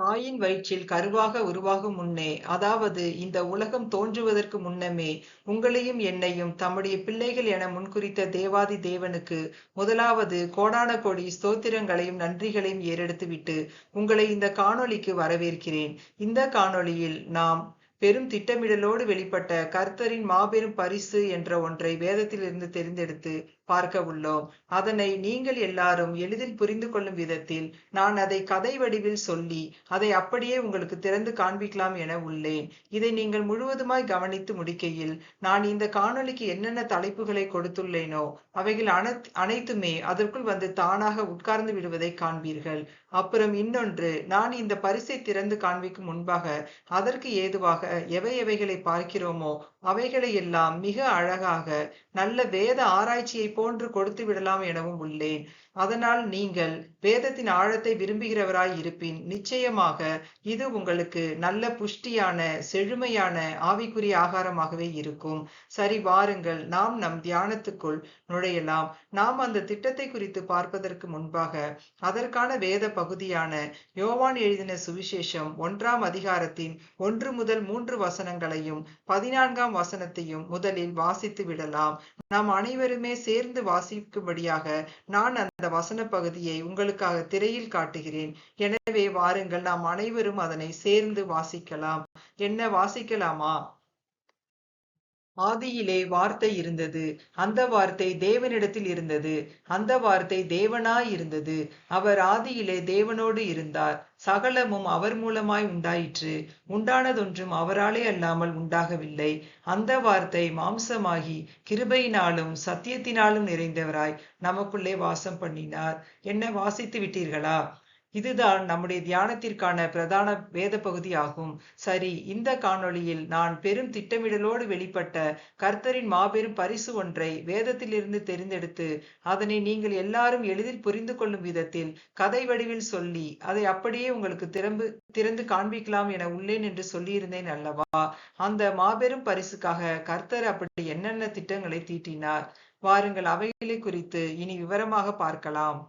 தாயின் வயிற்றில் கருவாக உருவாகும் முன்னே அதாவது இந்த உலகம் தோன்றுவதற்கு முன்னமே உங்களையும் என்னையும் தம்முடைய பிள்ளைகள் என முன்குறித்த தேவாதி தேவனுக்கு முதலாவது கோடான கோடி ஸ்தோத்திரங்களையும் நன்றிகளையும் ஏறெடுத்துவிட்டு உங்களை இந்த காணொளிக்கு வரவேற்கிறேன். இந்த காணொளியில் நாம் பெரும் திட்டமிடலோடு வெளிப்பட்ட கர்த்தரின் மாபெரும் பரிசு என்ற ஒன்றை வேதத்திலிருந்து தெரிந்தெடுத்து பார்க்க உள்ளோம். அதனை நீங்கள் எல்லாரும் எளிதில் புரிந்து கொள்ளும் விதத்தில் நான் அதை கதை வடிவில் சொல்லி அதை அப்படியே உங்களுக்கு திறந்து காண்பிக்கலாம் என உள்ளேன். இதை நீங்கள் முழுவதுமாய் கவனித்து முடிக்கையில் நான் இந்த காணொளிக்கு என்னென்ன தலைப்புகளை கொடுத்துள்ளேனோ அவைகள் அனைத்துமே அதற்குள் வந்து தானாக உட்கார்ந்து விடுவதை காண்பீர்கள். அப்புறம் இன்னொன்று நான் இந்த பரிசை திறந்து காண்பிக்கும் முன்பாக அதற்கு ஏதுவாக எவை எவைகளை பார்க்கிறோமோ அவைகளை எல்லாம் மிக அழகாக நல்ல வேத ஆராய்ச்சியை போன்று கொடுத்து விடலாம் எனவும் உள்ளேன். அதனால் நீங்கள் வேதத்தின் ஆழத்தை விரும்புகிறவராய் இருப்பின் நிச்சயமாக இது உங்களுக்கு நல்ல புஷ்டியான செழுமையான ஆவிக்குரிய ஆகாரமாகவே இருக்கும். சரி வாருங்கள். நாம் நம் தியானத்துக்குள் நுழையலாம். நாம் அந்த திட்டத்தை குறித்து பார்ப்பதற்கு முன்பாக அதற்கான வேத பகுதியான யோவான் எழுதின சுவிசேஷம் ஒன்றாம் அதிகாரத்தின் ஒன்று முதல் மூன்று வசனங்களையும் பதினான்காம் வசனத்தையும் முதலில் வாசித்து விடலாம். நாம் அனைவருமே சேர்ந்து வாசிக்கும்படியாக நான் அந்த வசன பகுதியை உங்களுக்காக திரையில் காட்டுகிறேன். எனவே வாருங்கள் நாம் அனைவரும் அதனை சேர்ந்து வாசிக்கலாம். என்ன வாசிக்கலாமா? ஆதியிலே வார்த்தை இருந்தது. அந்த வார்த்தை தேவனிடத்தில் இருந்தது. அந்த வார்த்தை தேவனாய் இருந்தது. அவர் ஆதியிலே தேவனோடு இருந்தார். சகலமும் அவர் மூலமாய் உண்டாயிற்று. உண்டானதொன்றும் அவராலே அல்லாமல் உண்டாகவில்லை. அந்த வார்த்தை மாம்சமாகி கிருபையினாலும் சத்தியத்தினாலும் நிறைந்தவராய் நமக்குள்ளே வாசம் பண்ணினார். என்ன வாசித்து விட்டீர்களா? இதுதான் நம்முடைய தியானத்திற்கான பிரதான வேத பகுதி ஆகும் சரி இந்த காணொளியில் நான் பெரும் திட்டமிடலோடு வெளிப்பட்ட கர்த்தரின் மாபெரும் பரிசு ஒன்றை வேதத்திலிருந்து தெரிந்தெடுத்து அதனை நீங்கள் எல்லாரும் எளிதில் புரிந்து கொள்ளும் விதத்தில் கதை வடிவில் சொல்லி அதை அப்படியே உங்களுக்கு திறம்பு திறந்து காண்பிக்கலாம் என உள்ளேன் என்று சொல்லியிருந்தேன் அல்லவா? அந்த மாபெரும் பரிசுக்காக கர்த்தர் அப்படி என்னென்ன திட்டங்களை தீட்டினார்? வாருங்கள் அவைகளை குறித்து இனி விவரமாக பார்க்கலாம்.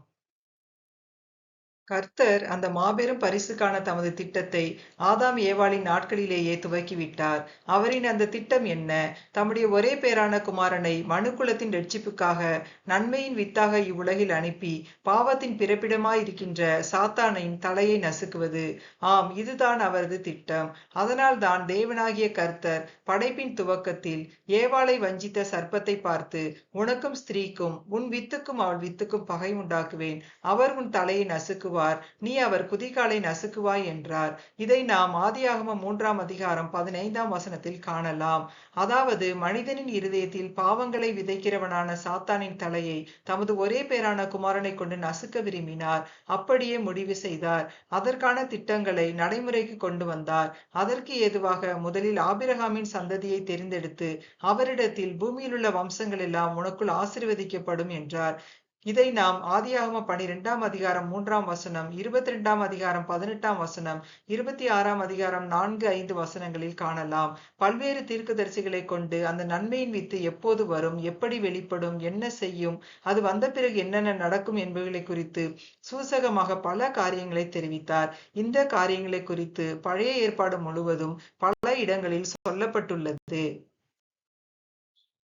கர்த்தர் அந்த மாபெரும் பரிசுக்கான தமது திட்டத்தை ஆதாம் ஏவாளின் நாட்களிலேயே துவக்கிவிட்டார். அவரின் அந்த திட்டம் என்ன? தம்முடைய ஒரே பேரான குமாரனை மனுக்குலத்தின் ரட்சிப்புக்காக நன்மையின் வித்தாக இவ்வுலகில் அனுப்பி பாவத்தின் பிறப்பிடமாயிருக்கின்ற சாத்தானின் தலையை நசுக்குவது. ஆம் இதுதான் அவரது திட்டம். அதனால் தான் தேவனாகிய கர்த்தர் படைப்பின் துவக்கத்தில் ஏவாளை வஞ்சித்த சர்ப்பத்தை பார்த்து உனக்கும் ஸ்திரீக்கும் உன் வித்துக்கும் அவள் வித்துக்கும் பகை உண்டாக்குவேன். அவர் உன் தலையை நசுக்குவார். நசுக்குவார். நீ அவர் குதிகாலை நசுக்குவாய் என்றார். இதை நாம் ஆதியாகம மூன்றாம் அதிகாரம் பதினைந்தாம் வசனத்தில் காணலாம். அதாவது மனிதனின் இருதயத்தில் பாவங்களை விதைக்கிறவனான சாத்தானின் தலையை தமது ஒரே பேரான குமாரனை கொண்டு நசுக்க விரும்பினார். அப்படியே முடிவு செய்தார். அதற்கான திட்டங்களை நடைமுறைக்கு கொண்டு வந்தார். அதற்கு ஏதுவாக முதலில் ஆபிரகாமின் சந்ததியை தெரிந்தெடுத்து அவரிடத்தில் பூமியில் உள்ள வம்சங்கள் எல்லாம் உனக்குள் ஆசிர்வதிக்கப்படும் என்றார். இதை நாம் ஆதியாகம பனிரெண்டாம் அதிகாரம் மூன்றாம் வசனம் இருபத்தி ரெண்டாம் அதிகாரம் பதினெட்டாம் வசனம் இருபத்தி ஆறாம் அதிகாரம் நான்கு ஐந்து வசனங்களில் காணலாம். பல்வேறு தீர்க்கதரிசிகளை கொண்டு அந்த நன்மையின் வித்து எப்போது வரும் எப்படி வெளிப்படும் என்ன செய்யும் அது வந்த பிறகு என்னென்ன நடக்கும் என்பவைகளை குறித்து சூசகமாக பல காரியங்களை தெரிவித்தார். இந்த காரியங்களை குறித்து பழைய ஏற்பாடு முழுவதும் பல இடங்களில் சொல்லப்பட்டுள்ளது.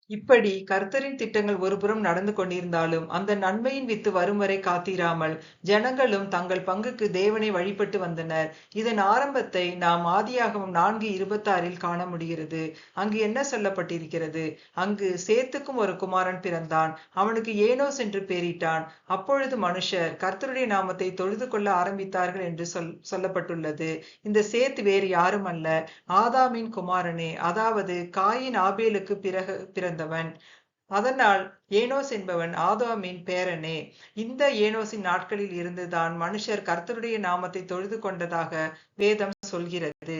இப்படி கர்த்தரின் திட்டங்கள் ஒருபுறம் நடந்து கொண்டிருந்தாலும் அந்த நன்மையின் வித்து வரும் வரை காத்திராமல் ஜனங்களும் தங்கள் பங்குக்கு தேவனை வழிபட்டு வந்தனர். இதன் ஆரம்பத்தை நாம் ஆதியாகவும் நான்கு இருபத்தாறில் காண முடிகிறது. அங்கு என்ன சொல்லப்பட்டிருக்கிறது? அங்கு சேத்துக்கும் ஒரு குமாரன் பிறந்தான். அவனுக்கு ஏனோஸ் என்று பேரிட்டான். அப்பொழுது மனுஷர் கர்த்தருடைய நாமத்தை தொழுது கொள்ள ஆரம்பித்தார்கள் என்று சொல் சொல்லப்பட்டுள்ளது. இந்த சேத் வேறு யாரும் அல்ல. ஆதாமின் குமாரனே அதாவது காயின் ஆபேலுக்கு பிறகு பிறந்த பிறந்தவன். அதனால் ஏனோஸ் என்பவன் ஆதாமின் பேரனே இந்த ஏனோசின் நாட்களில் இருந்துதான் மனுஷர் கர்த்தருடைய நாமத்தை தொழுது கொண்டதாக வேதம் சொல்கிறது.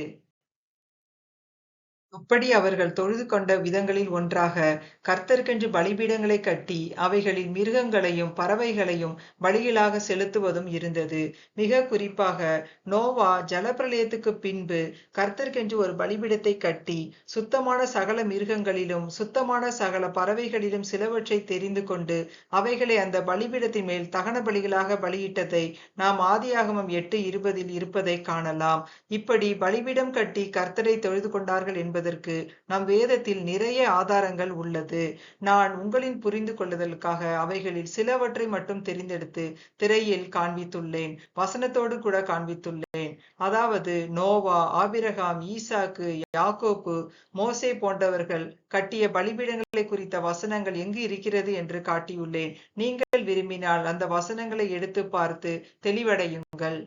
அப்படி அவர்கள் தொழுது கொண்ட விதங்களில் ஒன்றாக கர்த்தர்கென்று பலிபீடங்களை கட்டி அவைகளில் மிருகங்களையும் பறவைகளையும் பலிகளாக செலுத்துவதும் இருந்தது. மிக குறிப்பாக நோவா ஜலப்பிரளயத்துக்கு பின்பு கர்த்தர்கென்று ஒரு பலிபீடத்தை கட்டி சுத்தமான சகல மிருகங்களிலும் சுத்தமான சகல பறவைகளிலும் சிலவற்றை தெரிந்து கொண்டு அவைகளை அந்த பலிபீடத்தின் மேல் தகன பலிகளாக பலியிட்டதை நாம் ஆதியாகமம் எட்டு இருபதில் இருப்பதை காணலாம். இப்படி பலிபீடம் கட்டி கர்த்தரை தொழுது கொண்டார்கள் என்பது என்பதற்கு நம் வேதத்தில் நிறைய ஆதாரங்கள் உள்ளது. நான் உங்களின் புரிந்து கொள்ளுதலுக்காக அவைகளில் சிலவற்றை மட்டும் தெரிந்தெடுத்து திரையில் காண்பித்துள்ளேன். வசனத்தோடு கூட காண்பித்துள்ளேன். அதாவது நோவா ஆபிரகாம் ஈசாக்கு யாக்கோப்பு மோசே போன்றவர்கள் கட்டிய பலிபீடங்களை குறித்த வசனங்கள் எங்கு இருக்கிறது என்று காட்டியுள்ளேன். நீங்கள் விரும்பினால் அந்த வசனங்களை எடுத்து பார்த்து தெளிவடையுங்கள்.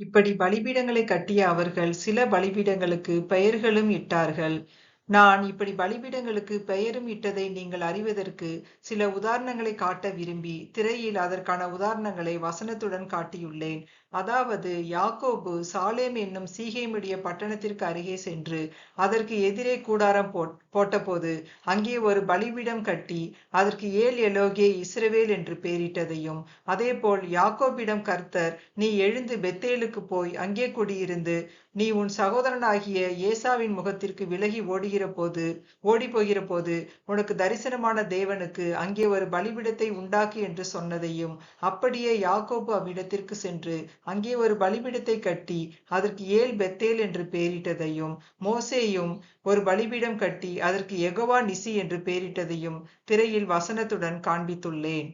இப்படி பலிபீடங்களை கட்டிய அவர்கள் சில பலிபீடங்களுக்கு பெயர்களும் இட்டார்கள். நான் இப்படி பலிபீடங்களுக்கு பெயரும் இட்டதை நீங்கள் அறிவதற்கு சில உதாரணங்களை காட்ட விரும்பி திரையில் அதற்கான உதாரணங்களை வசனத்துடன் காட்டியுள்ளேன். அதாவது யாக்கோபு சாலேம் என்னும் சீகேமுடைய பட்டணத்திற்கு அருகே சென்று அதற்கு எதிரே கூடாரம் போட்டபோது அங்கே ஒரு பலிபீடம் கட்டி அதற்கு ஏல் எலோகே இஸ்ரவேல் என்று பெயரிட்டதையும் அதேபோல் யாக்கோபிடம் கர்த்தர் நீ எழுந்து பெத்தேலுக்கு போய் அங்கே குடியிருந்து நீ உன் சகோதரனாகிய ஏசாவின் முகத்திற்கு விலகி ஓடுகிற போது ஓடி போகிற போது உனக்கு தரிசனமான தேவனுக்கு அங்கே ஒரு பலிபிடத்தை உண்டாக்கு என்று சொன்னதையும் அப்படியே யாக்கோபு அவ்விடத்திற்கு சென்று அங்கே ஒரு பலிபீடத்தை கட்டி அதற்கு ஏல் பெத்தேல் என்று பெயரிட்டதையும் மோசேயும் ஒரு பலிபீடம் கட்டி அதற்கு எகவா நிசி என்று பெயரிட்டதையும் திரையில் வசனத்துடன் காண்பித்துள்ளேன்.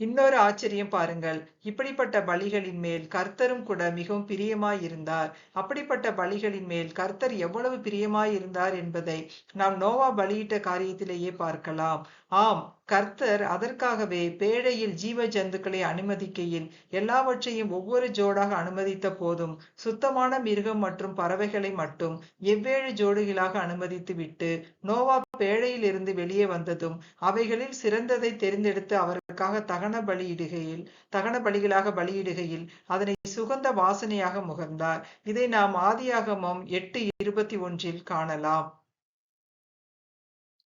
இன்னொரு ஆச்சரியம் பாருங்கள். இப்படிப்பட்ட பலிகளின் மேல் கர்த்தரும் கூட மிகவும் பிரியமாயிருந்தார். அப்படிப்பட்ட பலிகளின் மேல் கர்த்தர் எவ்வளவு பிரியமாயிருந்தார் என்பதை நாம் நோவா பலியிட்ட காரியத்திலேயே பார்க்கலாம். ஆம் கர்த்தர் அதற்காகவே பேழையில் ஜீவ ஜந்துக்களை அனுமதிக்கையில் எல்லாவற்றையும் ஒவ்வொரு ஜோடாக அனுமதித்த போதும் சுத்தமான மிருகம் மற்றும் பறவைகளை மட்டும் எவ்வேழு ஜோடுகளாக அனுமதித்து விட்டு நோவா பேழையில் இருந்து வெளியே வந்ததும் அவைகளில் சிறந்ததை தெரிந்தெடுத்து அவருக்காக தகன பலியிடுகையில் தகன பலிகளாக பலியிடுகையில் அதனை சுகந்த வாசனையாக முகர்ந்தார் இதை நாம் ஆதியாகமம் எட்டு இருபத்தி ஒன்றில் காணலாம்.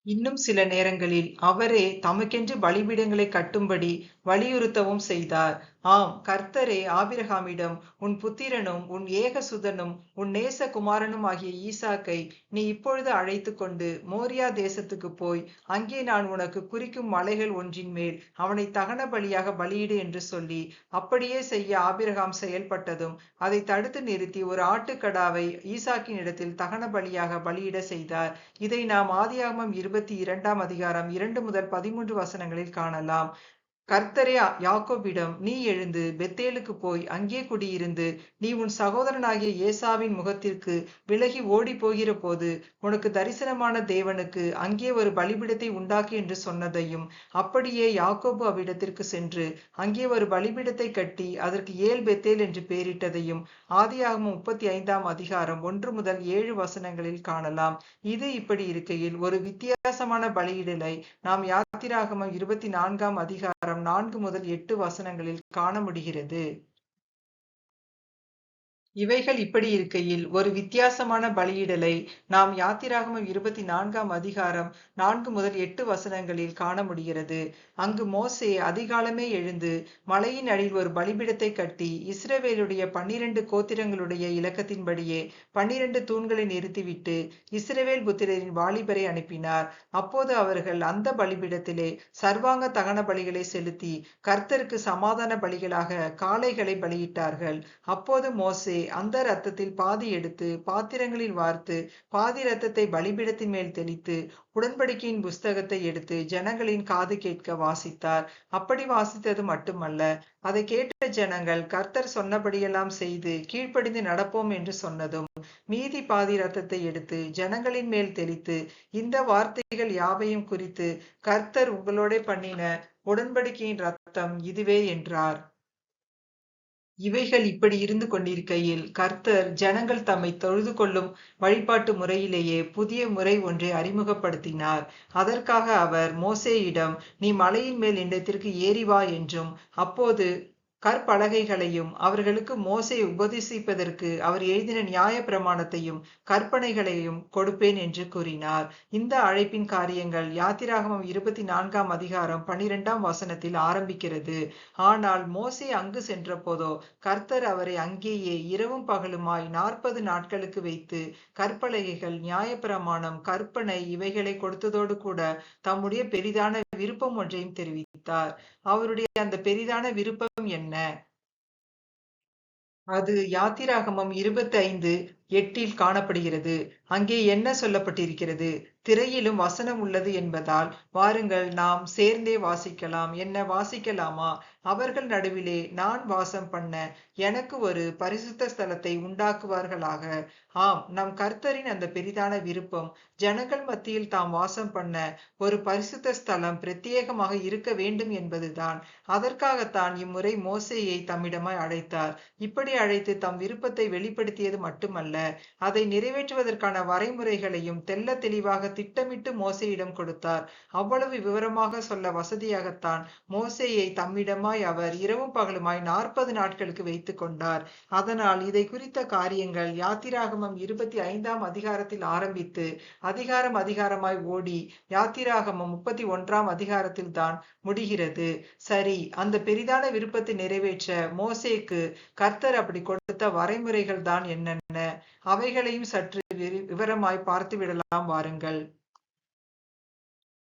இன்னும் சில நேரங்களில் அவரே தமக்கென்று பலிபீடங்களை கட்டும்படி வலியுறுத்தவும் செய்தார். ஆம் கர்த்தரே ஆபிரகாமிடம் உன் புத்திரனும் உன் ஏகசுதனும் உன் நேச குமாரனும் ஆகிய ஈசாக்கை நீ இப்பொழுது அழைத்து கொண்டு மோரியா தேசத்துக்கு போய் அங்கே நான் உனக்கு குறிக்கும் மலைகள் ஒன்றின் மேல் அவனை தகன பலியாக பலியிடு என்று சொல்லி அப்படியே செய்ய ஆபிரகாம் செயல்பட்டதும் அதை தடுத்து நிறுத்தி ஒரு ஆட்டுக்கடாவை ஈசாக்கின் இடத்தில் தகன பலியாக பலியிட செய்தார். இதை நாம் ஆதியாகமம் இருபத்தி இரண்டாம் அதிகாரம் இரண்டு முதல் பதிமூன்று வசனங்களில் காணலாம். கர்த்தரே யாக்கோபிடம் நீ எழுந்து பெத்தேலுக்கு போய் அங்கே குடியிருந்து நீ உன் சகோதரனாகிய ஏசாவின் முகத்திற்கு விலகி ஓடி போகிற போது உனக்கு தரிசனமான தேவனுக்கு அங்கே ஒரு பலிபிடத்தை உண்டாக்கு என்று சொன்னதையும் அப்படியே யாக்கோபு அவ்விடத்திற்கு சென்று அங்கே ஒரு பலிபிடத்தை கட்டி அதற்கு ஏல் பெத்தேல் என்று பெயரிட்டதையும் ஆதியாகமும் முப்பத்தி ஐந்தாம் அதிகாரம் ஒன்று முதல் ஏழு வசனங்களில் காணலாம். இது இப்படி இருக்கையில் ஒரு வித்தியாசமான பலியிடலை நாம் யாத்திராகமம் இருபத்தி நான்காம் அதிகாரம் நான்கு முதல் எட்டு வசனங்களில் காண முடிகிறது. இவைகள் இப்படி இருக்கையில் ஒரு வித்தியாசமான பலியிடலை நாம் யாத்திராகமம் இருபத்தி நான்காம் அதிகாரம் நான்கு முதல் எட்டு வசனங்களில் காண முடிகிறது. அங்கு மோசே அதிகாலமே எழுந்து மலையின் அடியில் ஒரு பலிபிடத்தை கட்டி இஸ்ரவேலுடைய பன்னிரண்டு கோத்திரங்களுடைய இலக்கத்தின்படியே பன்னிரண்டு தூண்களை நிறுத்திவிட்டு இஸ்ரவேல் புத்திரரின் வாலிபரை அனுப்பினார். அப்போது அவர்கள் அந்த பலிபிடத்திலே சர்வாங்க தகன பலிகளை செலுத்தி கர்த்தருக்கு சமாதான பலிகளாக காளைகளை பலியிட்டார்கள். அப்போது மோசே அந்த இரத்தத்தில் பாதி எடுத்து பாத்திரங்களில் வார்த்து பாதி இரத்தத்தை பலிபீடத்தின் மேல் தெளித்து உடன்படிக்கையின் புஸ்தகத்தை எடுத்து ஜனங்களின் காது கேட்க வாசித்தார். அப்படி வாசித்தது மட்டுமல்ல அதை கேட்ட ஜனங்கள் கர்த்தர் சொன்னபடியெல்லாம் செய்து கீழ்ப்படிந்து நடப்போம் என்று சொன்னதும் மீதி பாதி ரத்தத்தை எடுத்து ஜனங்களின் மேல் தெளித்து இந்த வார்த்தைகள் யாவையும் குறித்து கர்த்தர் உங்களோட பண்ணின உடன்படிக்கையின் ரத்தம் இதுவே என்றார். இவைகள் இப்படி இருந்து கொண்டிருக்கையில் கர்த்தர் ஜனங்கள் தம்மை தொழுது கொள்ளும் வழிபாட்டு முறையிலேயே புதிய முறை ஒன்றை அறிமுகப்படுத்தினார். அதற்காக அவர் மோசேயிடம் நீ மலையின் மேல் இடத்திற்கு ஏறி வா என்றும் அப்போது கற்பலகைகளையும் அவர்களுக்கு மோசை உபதேசிப்பதற்கு அவர் எழுதின நியாய பிரமாணத்தையும் கற்பனைகளையும் கொடுப்பேன் என்று கூறினார். இந்த அழைப்பின் காரியங்கள் யாத்திராகமம் இருபத்தி நான்காம் அதிகாரம் பனிரெண்டாம் வசனத்தில் ஆரம்பிக்கிறது. ஆனால் மோசே அங்கு சென்ற போதோ கர்த்தர் அவரை அங்கேயே இரவும் பகலுமாய் நாற்பது நாட்களுக்கு வைத்து கற்பலகைகள் நியாயப்பிரமாணம் கற்பனை இவைகளை கொடுத்ததோடு கூட தம்முடைய பெரிதான விருப்பம் ஒன்றையும் தெரிவித்தார். அவருடைய அந்த பெரிதான விருப்பம் என்ன? அது யாத்திராகமம் இருபத்தி ஐந்து எட்டில் காணப்படுகிறது. அங்கே என்ன சொல்லப்பட்டிருக்கிறது? திரையிலும் வசனம் உள்ளது என்பதால் வாருங்கள் நாம் சேர்ந்தே வாசிக்கலாம். என்ன வாசிக்கலாமா? அவர்கள் நடுவிலே நான் வாசம் பண்ண எனக்கு ஒரு பரிசுத்த ஸ்தலத்தை உண்டாக்குவார்களாக. ஆம் நம் கர்த்தரின் அந்த பெரிதான விருப்பம் ஜனங்கள் மத்தியில் தாம் வாசம் பண்ண ஒரு பரிசுத்த ஸ்தலம் பிரத்யேகமாக இருக்க வேண்டும் என்பதுதான். அதற்காகத்தான் இம்முறை மோசையை தம்மிடமாய் அழைத்தார். இப்படி அழைத்து தம் விருப்பத்தை வெளிப்படுத்தியது மட்டுமல்ல அதை நிறைவேற்றுவதற்கான வரைமுறைகளையும் தெல்ல தெளிவாக திட்டமிட்டு மோசையிடம் கொடுத்தார். அவ்வளவு விவரமாக சொல்ல வசதியாகத்தான் மோசையை தம்மிடமாய் அவர் இரவும் பகலுமாய் நாற்பது நாட்களுக்கு வைத்துக் கொண்டார். அதனால் இதை குறித்த காரியங்கள் யாத்திராகமம் இருபத்தி ஐந்தாம் அதிகாரத்தில் ஆரம்பித்து அதிகாரம் அதிகாரமாய் ஓடி யாத்திராகமம் முப்பத்தி ஒன்றாம் அதிகாரத்தில் தான் முடிகிறது. சரி அந்த பெரிதான விருப்பத்தை நிறைவேற்ற மோசேக்கு கர்த்தர் அப்படி கொடுத்த வரைமுறைகள் தான் என்னென்ன? அவைகளையும் சற்று விவரமாய் பார்த்து விடலாம் வாருங்கள்.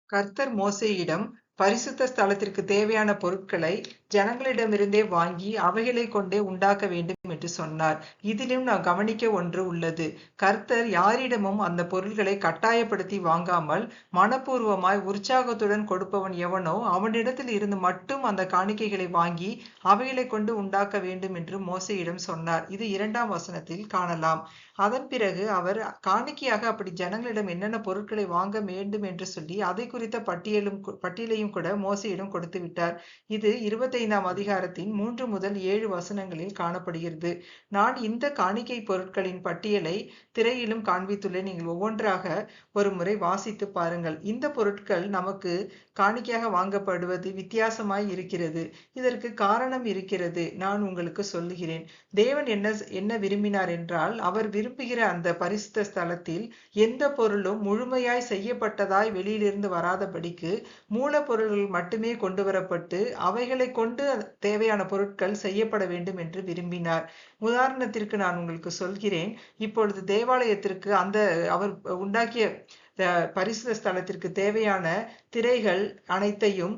கர்த்தர் மோசையிடம் பரிசுத்த ஸ்தலத்திற்கு தேவையான பொருட்களை ஜனங்களிடமிருந்தே வாங்கி அவைகளை கொண்டே உண்டாக்க வேண்டும் என்று சொன்னார். இதிலும் நான் கவனிக்க ஒன்று உள்ளது. கர்த்தர் யாரிடமும் அந்த பொருள்களை கட்டாயப்படுத்தி வாங்காமல் மனப்பூர்வமாய் உற்சாகத்துடன் கொடுப்பவன் எவனோ அவனிடத்தில் இருந்து மட்டும் அந்த காணிக்கைகளை வாங்கி அவைகளை கொண்டு உண்டாக்க வேண்டும் என்று மோசையிடம் சொன்னார். இது இரண்டாம் வசனத்தில் காணலாம். அதன் பிறகு அவர் காணிக்கையாக அப்படி ஜனங்களிடம் என்னென்ன பொருட்களை வாங்க வேண்டும் என்று சொல்லி அதை குறித்த பட்டியலும் பட்டியலையும் கூட மோசையிடம் கொடுத்து விட்டார். இது இருபத்தைந்தாம் அதிகாரத்தின் மூன்று முதல் ஏழு வசனங்களில் காணப்படுகிறது. நான் இந்த காணிக்கை பொருட்களின் பட்டியலை திரையிலும் காண்பித்துள்ளேன். நீங்கள் ஒவ்வொன்றாக ஒரு முறை வாசித்து பாருங்கள். இந்த பொருட்கள் நமக்கு காணிக்கையாக வாங்கப்படுவது வித்தியாசமாய் இருக்கிறது. இதற்கு காரணம் இருக்கிறது. நான் உங்களுக்கு சொல்லுகிறேன். தேவன் என்ன என்ன விரும்பினார் என்றால் அவர் விரும்புகிற அந்த பரிசுத்த ஸ்தலத்தில் எந்த பொருளும் முழுமையாய் செய்யப்பட்டதாய் வெளியிலிருந்து வராதபடிக்கு மூலப்பொருள்கள் மட்டுமே கொண்டு வரப்பட்டு அவைகளை கொண்டு தேவையான பொருட்கள் செய்யப்பட வேண்டும் என்று விரும்பினார். உதாரணத்திற்கு நான் உங்களுக்கு சொல்கிறேன். இப்பொழுது தேவாலயத்திற்கு அந்த அவர் உண்டாக்கிய பரிசுத ஸ்தலத்திற்கு தேவையான திரைகள் அனைத்தையும்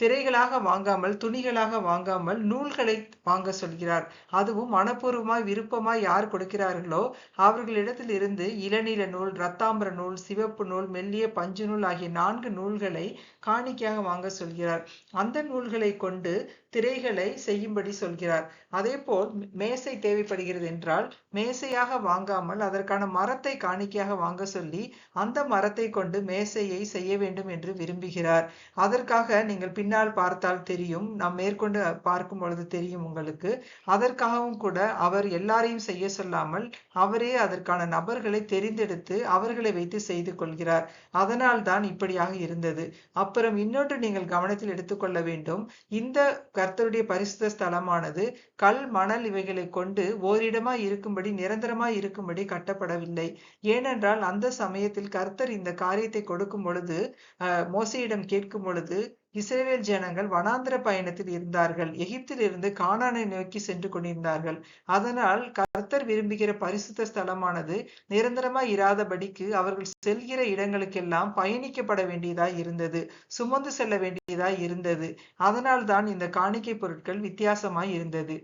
திரைகளாக வாங்காமல் துணிகளாக வாங்காமல் நூல்களை வாங்க சொல்கிறார். அதுவும் மனப்பூர்வமாய் விருப்பமாய் யார் கொடுக்கிறார்களோ அவர்களிடத்தில் இருந்து இளநீல நூல் ரத்தாம்பர நூல் சிவப்பு நூல் மெல்லிய பஞ்சு நூல் ஆகிய நான்கு நூல்களை காணிக்கையாக வாங்க சொல்கிறார். அந்த நூல்களை கொண்டு திரைகளை செய்யும்படி சொல்கிறார். அதே போல் மேசை தேவைப்படுகிறது என்றால் மேசையாக வாங்காமல் அதற்கான மரத்தை காணிக்கையாக வாங்க சொல்லி அந்த மரத்தை கொண்டு மேசையை செய்ய வேண்டும் என்று விரும்புகிறார். அதற்காக நீங்கள் பின்னால் பார்த்தால் தெரியும். நாம் மேற்கொண்டு பார்க்கும் பொழுது தெரியும் உங்களுக்கு. அதற்காகவும் கூட அவர் எல்லாரையும் செய்ய சொல்லாமல் அவரே அதற்கான நபர்களை தெரிந்தெடுத்து அவர்களை வைத்து செய்து கொள்கிறார். அதனால் தான் இப்படியாக இருந்தது. அப்புறம் இன்னொன்று நீங்கள் கவனத்தில் எடுத்துக்கொள்ள வேண்டும். இந்த கர்த்தருடைய பரிசுத்த ஸ்தலமானது கல் மணல் இவைகளை கொண்டு ஓரிடமாய் இருக்கும்படி நிரந்தரமாய் இருக்கும்படி கட்டப்படவில்லை. ஏனென்றால் அந்த சமயத்தில் கர்த்தர் இந்த காரியத்தை கொடுக்கும் பொழுது மோசையிடம் கேட்கும் பொழுது இஸ்ரேல் ஜனங்கள் வனாந்திர பயணத்தில் இருந்தார்கள். எகிப்தில் இருந்து கானானை நோக்கி சென்று கொண்டிருந்தார்கள். அதனால் கர்த்தர் விரும்புகிற பரிசுத்த ஸ்தலமானது நிரந்தரமாய் இராதபடிக்கு அவர்கள் செல்கிற இடங்களுக்கெல்லாம் பயணிக்கப்பட வேண்டியதாய் இருந்தது. சுமந்து செல்ல வேண்டியதாய் இருந்தது. அதனால் தான் இந்த காணிக்கை பொருட்கள் வித்தியாசமாய் இருந்தது.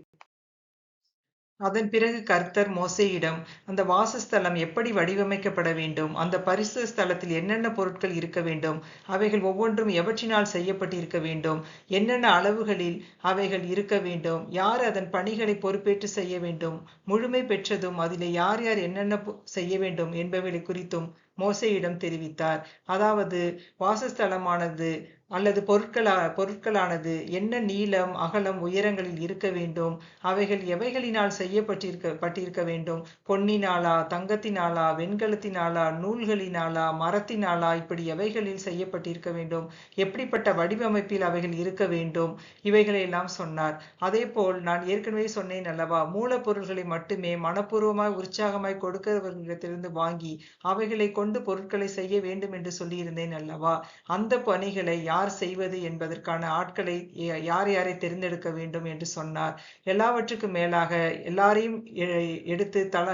அதன் பிறகு கர்த்தர் மோசையிடம் அந்த வாசஸ்தலம் எப்படி வடிவமைக்கப்பட வேண்டும்? அந்த பரிசு ஸ்தலத்தில் என்னென்ன பொருட்கள் இருக்க வேண்டும்? அவைகள் ஒவ்வொன்றும் எவற்றினால் செய்யப்பட்டிருக்க வேண்டும்? என்னென்ன அளவுகளில் அவைகள் இருக்க வேண்டும்? யார் அதன் பணிகளை பொறுப்பேற்று செய்ய வேண்டும்? முழுமை பெற்றதும் அதில் யார் யார் என்னென்ன செய்ய வேண்டும் என்பவைகளை குறித்தும் மோசையிடம் தெரிவித்தார். அதாவது வாசஸ்தலமானது அல்லது பொருட்களா பொருட்களானது என்ன நீளம் அகலம் உயரங்களில் இருக்க வேண்டும் அவைகள் எவைகளினால் செய்யப்பட்டிருக்க பட்டிருக்க வேண்டும்? பொன்னினாலா தங்கத்தினாலா வெண்கலத்தினாலா நூல்களினாலா மரத்தினாலா இப்படி எவைகளில் செய்யப்பட்டிருக்க வேண்டும்? எப்படிப்பட்ட வடிவமைப்பில் அவைகள் இருக்க வேண்டும்? இவைகளை எல்லாம் சொன்னார். அதே போல் நான் ஏற்கனவே சொன்னேன் அல்லவா மூலப்பொருள்களை மட்டுமே மனப்பூர்வமாய் உற்சாகமாய் கொடுக்கிறவர்களிடத்திலிருந்து வாங்கி அவைகளை கொண்டு பொருட்களை செய்ய வேண்டும் என்று சொல்லியிருந்தேன் அல்லவா? அந்த பணிகளை யார் யார் செய்வது என்பதற்கான ஆட்களை யார் யாரை தேர்ந்தெடுக்க வேண்டும் என்று சொன்னார். எல்லாவற்றுக்கும் மேலாக எல்லாரையும் எடுத்து தல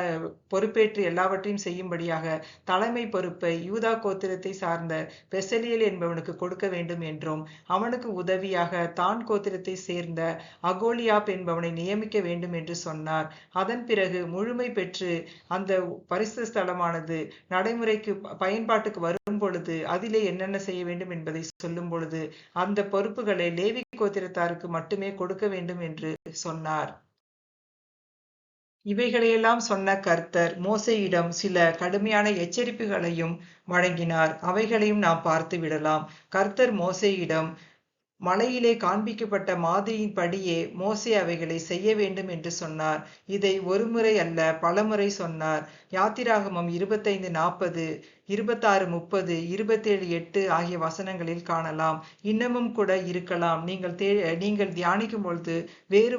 பொறுப்பேற்று எல்லாவற்றையும் செய்யும்படியாக தலைமை பொறுப்பை யூதா கோத்திரத்தை சார்ந்த பெசலியல் என்பவனுக்கு கொடுக்க வேண்டும் என்றும் அவனுக்கு உதவியாக தான் கோத்திரத்தை சேர்ந்த அகோலியாப் என்பவனை நியமிக்க வேண்டும் என்று சொன்னார். அதன் பிறகு முழுமை பெற்று அந்த பரிசு ஸ்தலமானது நடைமுறைக்கு பயன்பாட்டுக்கு வரும் பொழுது அதிலே என்னென்ன செய்ய வேண்டும் என்பதை சொல்லும் பொழுது அந்த பொறுப்புகளை லேவி கோத்திரத்தாருக்கு மட்டுமே கொடுக்க வேண்டும் என்று சொன்னார். இவைகளையெல்லாம் சொன்ன கர்த்தர் மோசையிடம் சில கடுமையான எச்சரிப்புகளையும் வழங்கினார். அவைகளையும் நாம் பார்த்து விடலாம். கர்த்தர் மோசையிடம் மலையிலே காண்பிக்கப்பட்ட மாதிரியின் படியே மோசே அவைகளை செய்ய வேண்டும் என்று சொன்னார். இதை ஒருமுறை அல்ல பலமுறை சொன்னார். யாத்திராகமம் இருபத்தைந்து நாற்பது இருபத்தாறு முப்பது இருபத்தேழு எட்டு ஆகிய வசனங்களில் காணலாம். இன்னமும் கூட இருக்கலாம். நீங்கள் தே நீங்கள் தியானிக்கும் பொழுது வேறு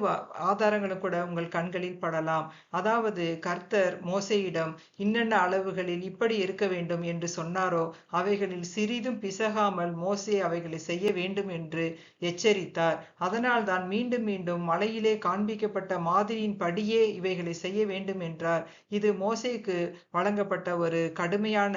ஆதாரங்களும் கூட உங்கள் கண்களில் படலாம். அதாவது கர்த்தர் மோசையிடம் இன்னென்ன அளவுகளில் இப்படி இருக்க வேண்டும் என்று சொன்னாரோ அவைகளில் சிறிதும் பிசகாமல் மோசே அவைகளை செய்ய வேண்டும் என்று எச்சரித்தார். அதனால் தான் மீண்டும் மீண்டும் மலையிலே காண்பிக்கப்பட்ட மாதிரியின் படியே இவைகளை செய்ய வேண்டும் என்றார். இது மோசைக்கு வழங்கப்பட்ட ஒரு கடுமையான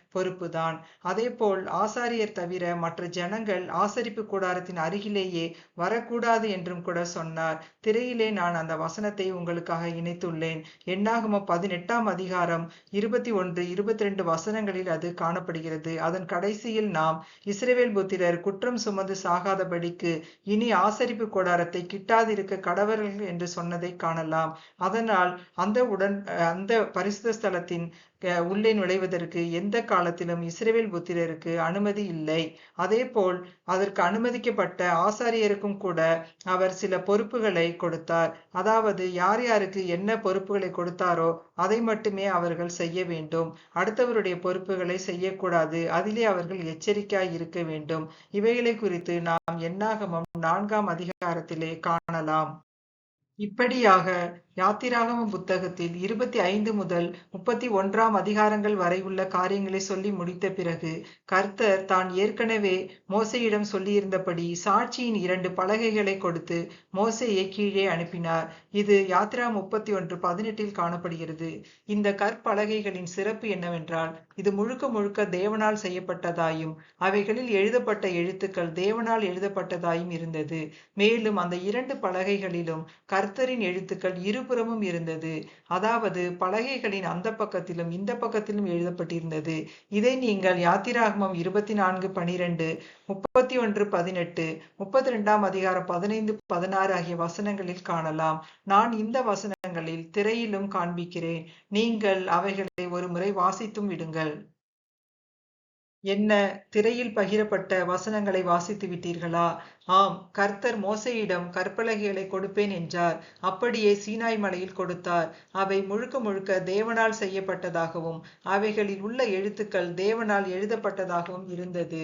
பொறுப்புதான். அதேபோல் ஆசாரியர் தவிர மற்ற ஜனங்கள் ஆசரிப்பு கூடாரத்தின் அருகிலேயே வரக்கூடாது என்றும் கூட சொன்னார். திரையிலே நான் அந்த வசனத்தை உங்களுக்காக இணைத்துள்ளேன். எண்ணாகம பதினெட்டாம் அதிகாரம் இருபத்தி ஒன்று இருபத்தி ரெண்டு வசனங்களில் அது காணப்படுகிறது. அதன் கடைசியில் நாம் இஸ்ரேவேல் புத்திரர் குற்றம் சுமந்து சாகாதபடிக்கு இனி ஆசரிப்பு கூடாரத்தை கிட்டாதிருக்க கடவர்கள் என்று சொன்னதை காணலாம். அதனால் அந்த உடன் அந்த பரிசுத்த ஸ்தலத்தின் உள்ளே நுழைவதற்கு எந்த காலத்திலும் இஸ்ரேவேல் புத்திரருக்கு அனுமதி இல்லை. அதேபோல் அதற்கு அனுமதிக்கப்பட்ட ஆசாரியருக்கும் கூட அவர் சில பொறுப்புகளை கொடுத்தார். அதாவது யார் யாருக்கு என்ன பொறுப்புகளை கொடுத்தாரோ அதை மட்டுமே அவர்கள் செய்ய வேண்டும். அடுத்தவருடைய பொறுப்புகளை செய்யக்கூடாது. அதிலே அவர்கள் எச்சரிக்கையாய் இருக்க வேண்டும். இவைகளை குறித்து நாம் என்னாகமும் நான்காம் அதிகாரத்திலே காணலாம். இப்படியாக யாத்திராகம புத்தகத்தில் இருபத்தி ஐந்து முதல் முப்பத்தி ஒன்றாம் அதிகாரங்கள் வரை உள்ள காரியங்களை சொல்லி முடித்த பிறகு கர்த்தர் தான் ஏற்கனவே மோசையிடம் சொல்லியிருந்தபடி சாட்சியின் இரண்டு பலகைகளை கொடுத்து மோசையை கீழே அனுப்பினார். இது யாத்திரா முப்பத்தி ஒன்று பதினெட்டில் காணப்படுகிறது. இந்த கற்பலகைகளின் சிறப்பு என்னவென்றால் இது முழுக்க முழுக்க தேவனால் செய்யப்பட்டதாயும் அவைகளில் எழுதப்பட்ட எழுத்துக்கள் தேவனால் எழுதப்பட்டதாயும் இருந்தது. மேலும் அந்த இரண்டு பலகைகளிலும் கர்த்தரின் எழுத்துக்கள் இரு இருபுறமும் இருந்தது. அதாவது பலகைகளின் அந்த பக்கத்திலும் இந்த பக்கத்திலும் எழுதப்பட்டிருந்தது. இதை நீங்கள் யாத்திராகமம் இருபத்தி நான்கு பனிரெண்டு முப்பத்தி ஒன்று பதினெட்டு முப்பத்தி ரெண்டாம் அதிகாரம் பதினைந்து பதினாறு ஆகிய வசனங்களில் காணலாம். நான் இந்த வசனங்களில் திரையிலும் காண்பிக்கிறேன். நீங்கள் அவைகளை ஒரு முறை வாசித்தும் விடுங்கள். என்ன திரையில் பகிரப்பட்ட வசனங்களை வாசித்து விட்டீர்களா? ஆம் கர்த்தர் மோசையிடம் கற்பலகைகளை கொடுப்பேன் என்றார். அப்படியே சீனாய் மலையில் கொடுத்தார். அவை முழுக்க முழுக்க தேவனால் செய்யப்பட்டதாகவும் அவைகளில் உள்ள எழுத்துக்கள் தேவனால் எழுதப்பட்டதாகவும் இருந்தது.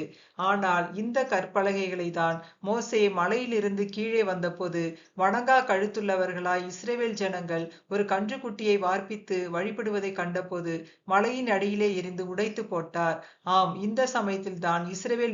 ஆனால் இந்த கற்பலகைகளை தான் மோசே மலையிலிருந்து கீழே வந்தபோது வணங்கா கழுத்துள்ளவர்களாய் இஸ்ரேவேல் ஜனங்கள் ஒரு கன்றுக்குட்டியை வார்ப்பித்து வழிபடுவதை கண்டபோது மலையின் அடியிலே இருந்து உடைத்து போட்டார். ஆம் இந்த சமயத்தில் தான்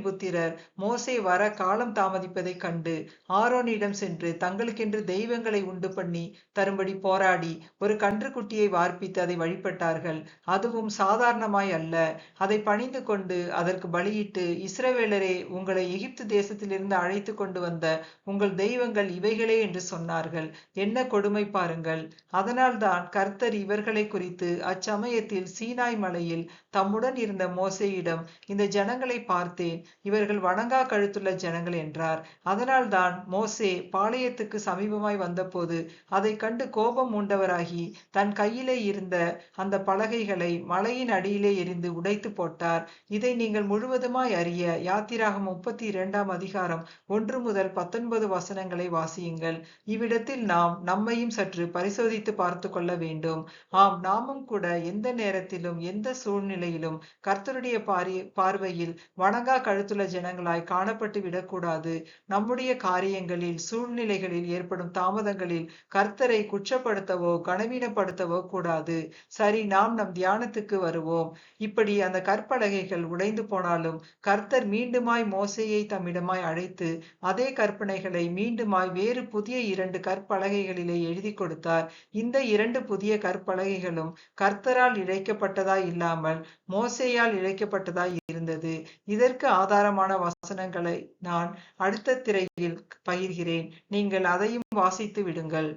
புத்திரர் மோசே வர காலம் தாமதிப்பதைக் கண்டு ஆரோனிடம் சென்று தங்களுக்கென்று தெய்வங்களை உண்டு பண்ணி தரும்படி போராடி ஒரு கன்றுக்குட்டியை வார்ப்பித்து அதை வழிபட்டார்கள். அதுவும் சாதாரணமாய் அல்ல. அதை பணிந்து கொண்டு அதற்கு பலியிட்டு இஸ்ரவேலரே உங்களை எகிப்து தேசத்திலிருந்து அழைத்து கொண்டு வந்த உங்கள் தெய்வங்கள் இவைகளே என்று சொன்னார்கள். என்ன கொடுமை பாருங்கள். அதனால்தான் கர்த்தர் இவர்களை குறித்து அச்சமயத்தில் சீனாய் மலையில் தம்முடன் இருந்த மோசையிடம் இந்த ஜனங்களை பார்த்தேன். இவர்கள் வணங்கா கழுத்துள்ள ஜனங்கள் என்றார். அதனால்தான் மோசே பாளையத்துக்கு சமீபமாய் வந்தபோது அதை கண்டு கோபம் மூண்டவராகி தன் கையிலே இருந்த அந்த பலகைகளை மலையின் அடியிலே எரிந்து உடைத்து போட்டார். இதை நீங்கள் முழுவதுமாய் அறிய யாத்திராகம் முப்பத்தி இரண்டாம் அதிகாரம் ஒன்று முதல் பத்தொன்பது வசனங்களை வாசியுங்கள். இவ்விடத்தில் நாம் நம்மையும் சற்று பரிசோதித்து பார்த்து கொள்ள வேண்டும். ஆம் நாமும் கூட எந்த நேரத்திலும் எந்த சூழ்நிலையிலும் கர்த்தருடைய பாரி பார்வையில் வணங்கா கழுத்துள்ள ஜனங்களாய் காணப்பட்டு விடக்கூடாது. நம்முடைய காரியங்களில் சூழ்நிலைகளில் ஏற்படும் தாமதங்களில் கர்த்தரை குற்றப்படுத்தவோ கனவீனப்படுத்தவோ கூடாது. சரி நாம் நம் தியானத்துக்கு வருவோம். இப்படி அந்த கற்பலகைகள் உடைந்து போனாலும் கர்த்தர் மீண்டுமாய் மோசையை தம்மிடமாய் அழைத்து அதே கற்பனைகளை மீண்டுமாய் வேறு புதிய இரண்டு கற்பலகைகளிலே எழுதி கொடுத்தார். இந்த இரண்டு புதிய கற்பலகைகளும் கர்த்தரால் இழைக்கப்பட்டதாய் இல்லாமல் மோசையால் இழைக்கப்பட்டதாய் இருந்தது. இதற்கு ஆதாரமான வசனங்களை நான் அடுத்த திரையில் பகிர்கிறேன். நீங்கள் அதையும் வாசித்து விடுங்கள்.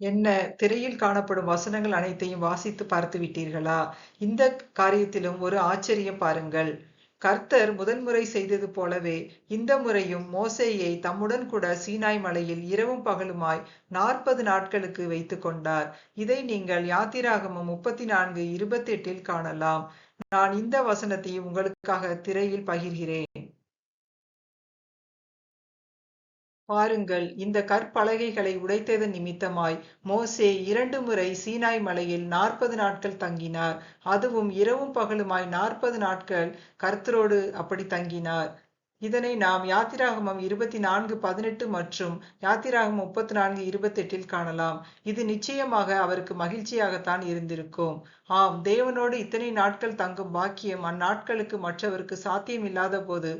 என்ன? திரையில் காணப்படும் வசனங்கள் அனைத்தையும் வாசித்து பார்த்து விட்டீர்களா? இந்த காரியத்திலும் ஒரு ஆச்சரியம் பாருங்கள். கர்த்தர் முதன்முறை செய்தது போலவே இந்த முறையும் மோசேயை தம்முடன் கூட சீனாய் மலையில் இரவும் பகலுமாய் நாற்பது நாட்களுக்கு வைத்து கொண்டார். இதை நீங்கள் யாத்திராகமம் முப்பத்தி நான்கு இருபத்தி எட்டில் காணலாம். நான் இந்த வசனத்தை உங்களுக்காக திரையில் பகிர்கிறேன். பாருங்கள் இந்த கற்பலகைகளை உடைத்ததன் நிமித்தமாய் மோசே இரண்டு முறை சீனாய் மலையில் நாற்பது நாட்கள் தங்கினார். அதுவும் இரவும் பகலுமாய் நாற்பது நாட்கள் கர்த்தரோடு அப்படி தங்கினார். இதனை நாம் யாத்திராகமம் இருபத்தி நான்கு பதினெட்டு மற்றும் யாத்திராகம் முப்பத்தி நான்கு இருபத்தி எட்டில் காணலாம். இது நிச்சயமாக அவருக்கு மகிழ்ச்சியாகத்தான் இருந்திருக்கும். ஆம் தேவனோடு இத்தனை நாட்கள் தங்கும் பாக்கியம் அந்நாட்களுக்கு மற்றவருக்கு சாத்தியம் இல்லாத போது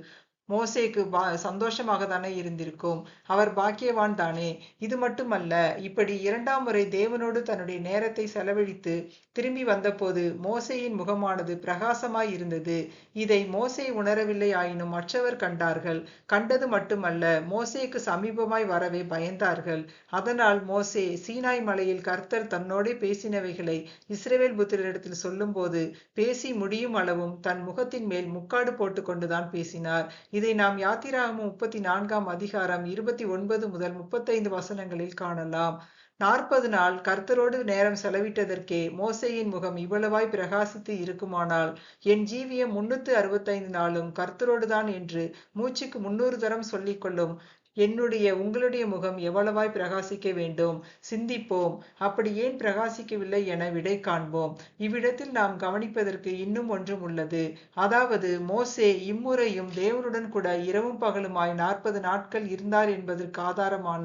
மோசேக்கு பா சந்தோஷமாக தானே இருந்திருக்கும். அவர் பாக்கியவான் தானே. இது மட்டுமல்ல இப்படி இரண்டாம் முறை தேவனோடு தன்னுடைய நேரத்தை செலவழித்து திரும்பி வந்தபோது மோசையின் முகமானது பிரகாசமாய் இருந்தது. இதை மோசே உணரவில்லை ஆயினும் மற்றவர் கண்டார்கள். கண்டது மட்டுமல்ல மோசேக்கு சமீபமாய் வரவே பயந்தார்கள். அதனால் மோசே சீனாய் மலையில் கர்த்தர் தன்னோடே பேசினவைகளை இஸ்ரேவேல் புத்திரிடத்தில் சொல்லும்போது பேசி முடியும் அளவும் தன் முகத்தின் மேல் முக்காடு போட்டுக்கொண்டுதான் பேசினார். இதை நாம் யாத்திராகமும் முப்பத்தி நான்காம் அதிகாரம் இருபத்தி ஒன்பது முதல் முப்பத்தைந்து வசனங்களில் காணலாம். நாற்பது நாள் கர்த்தரோடு நேரம் செலவிட்டதற்கே மோசையின் முகம் இவ்வளவாய் பிரகாசித்து இருக்குமானால் என் ஜீவியம் முன்னூத்து அறுபத்தைந்து நாளும் கர்த்தரோடுதான் என்று மூச்சுக்கு முன்னூறு தரம் சொல்லிக்கொள்ளும். என்னுடைய உங்களுடைய முகம் எவ்வளவாய் பிரகாசிக்க வேண்டும்? சிந்திப்போம். அப்படி ஏன் பிரகாசிக்கவில்லை என விடை காண்போம். இவ்விடத்தில் நாம் கவனிப்பதற்கு இன்னும் ஒன்றும் உள்ளது. அதாவது மோசே இம்முறையும் தேவனுடன் கூட இரவும் பகலுமாய் நாற்பது நாட்கள் இருந்தார் என்பதற்கு ஆதாரமான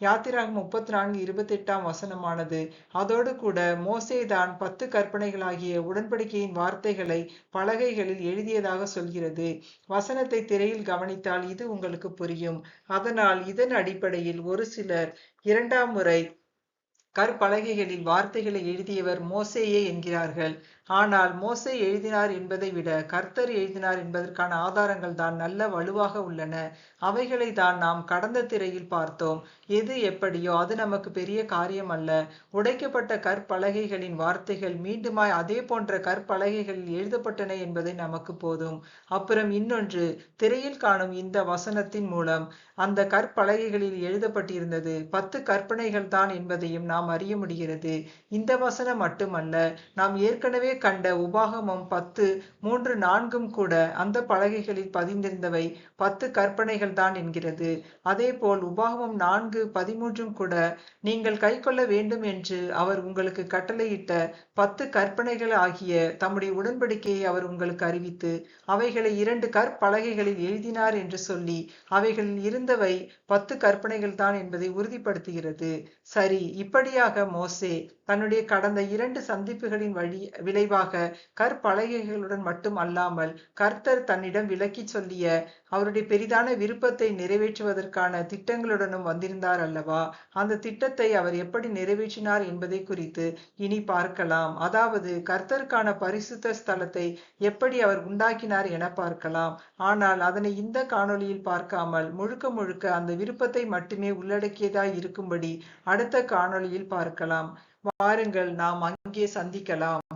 யாத்திராகம் முப்பத்தி நான்கு இருபத்தி எட்டாம் வசனமானது. அதோடு கூட மோசே தான் பத்து கற்பனைகளாகிய உடன்படிக்கையின் வார்த்தைகளை பலகைகளில் எழுதியதாக சொல்கிறது. வசனத்தை திரையில் கவனித்தால் இது உங்களுக்கு புரியும். அதனால் இதன் அடிப்படையில் ஒரு சிலர் இரண்டாம் முறை கற்பலகைகளில் வார்த்தைகளை எழுதியவர் மோசேயே என்கிறார்கள். ஆனால் மோசை எழுதினார் என்பதை விட கர்த்தர் எழுதினார் என்பதற்கான ஆதாரங்கள் தான் நல்ல வலுவாக உள்ளன. அவைகளை தான் நாம் கடந்த திரையில் பார்த்தோம். எது எப்படியோ அது நமக்கு பெரிய காரியம் அல்ல. உடைக்கப்பட்ட கற்பலகைகளின் வார்த்தைகள் மீண்டுமாய் அதே போன்ற கற்பலகைகளில் எழுதப்பட்டன என்பதை நமக்கு போதும். அப்புறம் இன்னொன்று திரையில் காணும் இந்த வசனத்தின் மூலம் அந்த கற்பலகைகளில் எழுதப்பட்டிருந்தது பத்து கற்பனைகள் தான் என்பதையும் நாம் அறிய முடிகிறது. இந்த வசனம் மட்டுமல்ல நாம் ஏற்கனவே கண்ட உபாகமம் பத்து மூன்று நான்கும் கூட அந்த பலகைகளில் பதிந்திருந்தவை பத்து கற்பனைகள் தான் என்கிறது. அதே போல் உபாகமம் நான்கு பதிமூன்றும் கூட நீங்கள் கை கொள்ள வேண்டும் என்று அவர் உங்களுக்கு கட்டளையிட்ட பத்து கற்பனைகள் ஆகிய தம்முடைய உடன்படிக்கையை அவர் உங்களுக்கு அறிவித்து அவைகளை இரண்டு கற்பலகைகளில் எழுதினார் என்று சொல்லி அவைகளில் இருந்தவை பத்து கற்பனைகள் தான் என்பதை உறுதிப்படுத்துகிறது. சரி இப்படியாக மோசே தன்னுடைய கடந்த இரண்டு சந்திப்புகளின் வழி விளைவாக கற்பலகைகளுடன் மட்டும் அல்லாமல் கர்த்தர் தன்னிடம் விளக்கி சொல்லிய அவருடைய பெரிதான விருப்பத்தை நிறைவேற்றுவதற்கான திட்டங்களுடனும் வந்திருந்தார் அல்லவா? அந்த திட்டத்தை அவர் எப்படி நிறைவேற்றினார் என்பதை குறித்து இனி பார்க்கலாம். அதாவது கர்த்தருக்கான பரிசுத்த ஸ்தலத்தை எப்படி அவர் உண்டாக்கினார் என பார்க்கலாம். ஆனால் அதனை இந்த காணொளியில் பார்க்காமல் முழுக்க முழுக்க அந்த விருப்பத்தை மட்டுமே உள்ளடக்கியதாய் இருக்கும்படி அடுத்த காணொளியில் பார்க்கலாம். வாருங்கள் நாம் அங்கே சந்திக்கலாம்.